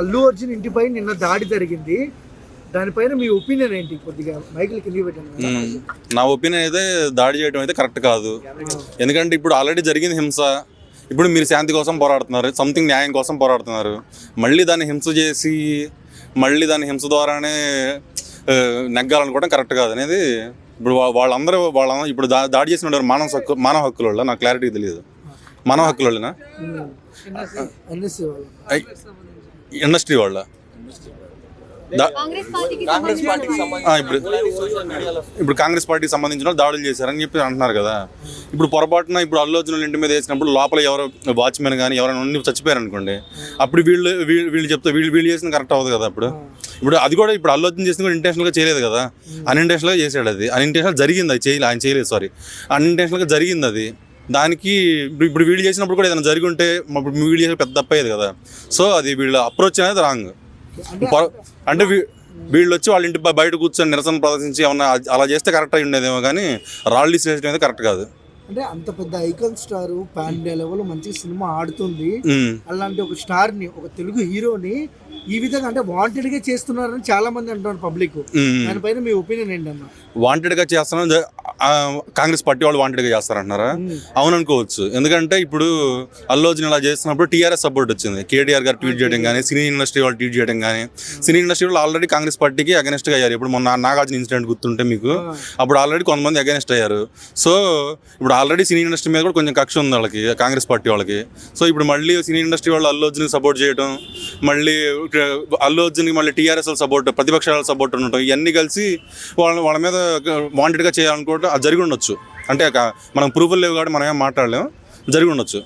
అల్లు అర్జున్ ఇంటిపై నిన్న దాడి జరిగింది. దానిపైన మీ ఒపీనియన్ ఏంటి? కొద్దిగా మైకిల్ కింద. నా ఒపీనియన్ అయితే దాడి చేయడం అయితే కరెక్ట్ కాదు. ఎందుకంటే ఇప్పుడు ఆల్రెడీ జరిగింది హింస. ఇప్పుడు మీరు శాంతి కోసం పోరాడుతున్నారు. సంథింగ్ న్యాయం కోసం పోరాడుతున్నారు. మళ్ళీ దాన్ని హింస చేసి మళ్ళీ దాన్ని హింస ద్వారానే నెగ్గాలనుకోవడం కరెక్ట్ కాదు అనేది ఇప్పుడు వాళ్ళందరూ వాళ్ళ ఇప్పుడు దా దాడి చేసిన మానవ హక్కు మానవ హక్కుల వాళ్ళ నాకు క్లారిటీ తెలియదు. మానవ హక్కుల వాళ్ళనా ఇండస్ట్రీ వాళ్ళ? దా- కాంగ్రెస్ పార్టీకి కాంగ్రెస్ పార్టీకి ఆ, ఇప్పుడు ఇప్పుడు కాంగ్రెస్ పార్టీకి సంబంధించిన వాళ్ళు దాడులు చేశారని చెప్పి అంటున్నారు కదా. ఇప్పుడు పొరపాటున ఇప్పుడు అల్లు అర్జున్ ఇంటి మీద వేసినప్పుడు లోపల ఎవరో వాచ్మెన్ కానీ ఎవరైనా ఉండి చచ్చిపోయారు అనుకోండి అప్పుడు వీళ్ళు వీళ్ళు వీళ్ళు చెప్తే వీళ్ళు వీళ్ళు చేసిన కరెక్ట్ అవ్వదు కదా అప్పుడు. ఇప్పుడు అది కూడా ఇప్పుడు అర్జున్ చేసింది కూడా ఇంటెన్షనల్గా చేయలేదు కదా. అన్ఇంటెన్షనల్గా చేసాడు అది. అన్ఇంటెన్షనల్ జరిగింది అది చేయలే ఆయన చేయలేదు సారీ అన్ఇంటెన్షనల్గా జరిగింది అది. దానికి ఇప్పుడు వీళ్ళు చేసినప్పుడు కూడా ఏదైనా జరిగి ఉంటే ఇప్పుడు వీళ్ళు చేసిన పెద్ద తప్పయ్యేది కదా. సో అది వీళ్ళ అప్రోచ్ అనేది రాంగ్ అంటే వీళ్ళు వచ్చి వాళ్ళ ఇంటి బయట కూర్చొని నిరసన ప్రదర్శించి ఏమన్నా అలా చేస్తే కరెక్ట్ అయి ఉండేదేమో కానీ రాళ్ళు తీసేయడం అయితే కరెక్ట్ కాదు. అంటే అంత పెద్ద icon star pan India level మంచి సినిమా ఆడుతుంది. అలాంటి ఒక స్టార్ని ఒక తెలుగు హీరోని ఈ విధంగా అంటే వాంటెడ్గా చేస్తున్నారని చాలా మంది అంటున్నారు పబ్లిక్. దానిపైన మీ ఒపీనియన్ ఏంటన్న? వాంటెడ్గా చేస్తాను జ- ఆ, కాంగ్రెస్ పార్టీ వాళ్ళు వాంటెడ్గా చేస్తారంటున్నారా? అవును అనుకోవచ్చు. ఎందుకంటే ఇప్పుడు అల్లు అర్జున్ ఇలా చేస్తున్నప్పుడు టీఆర్ఎస్ సపోర్ట్ వచ్చింది. కేటీఆర్ గారు ట్వీట్ చేయడం కానీ సినీ ఇండస్ట్రీ వాళ్ళు ట్వీట్ చేయడం కానీ సినీ ఇండస్ట్రీ వాళ్ళు ఆల్రెడీ కాంగ్రెస్ పార్టీకి అగెనిస్ట్గా అయ్యారు. ఇప్పుడు మొన్న నాగార్జున ఇన్సిడెంట్ గుర్తుంటే మీకు. అప్పుడు ఆల్రెడీ కొంతమంది అగెనిస్ట్ అయ్యారు. సో ఇప్పుడు ఆల్రెడీ సినీ ఇండస్ట్రీ మీద కూడా కొంచెం కక్ష ఉంది వాళ్ళకి కాంగ్రెస్ పార్టీ వాళ్ళకి. సో ఇప్పుడు మళ్ళీ సినీ ఇండస్ట్రీ వాళ్ళు అల్లు అర్జున్కి సపోర్ట్ చేయడం మళ్ళీ అల్లు అర్జున్కి మళ్ళీ టీఆర్ఎస్ సపోర్ట్ ప్రతిపక్షాల సపోర్ట్ ఉండటం ఇవన్నీ కలిసి వాళ్ళ వాళ్ళ మీద వాంటెడ్గా చేయాలనుకోవడం అది జరిగి ఉండొచ్చు. అంటే ఒక- మనం ప్రూఫ్లు లేవు కాబట్టి మనం ఏం మాట్లాడలేము. జరిగి ఉండొచ్చు.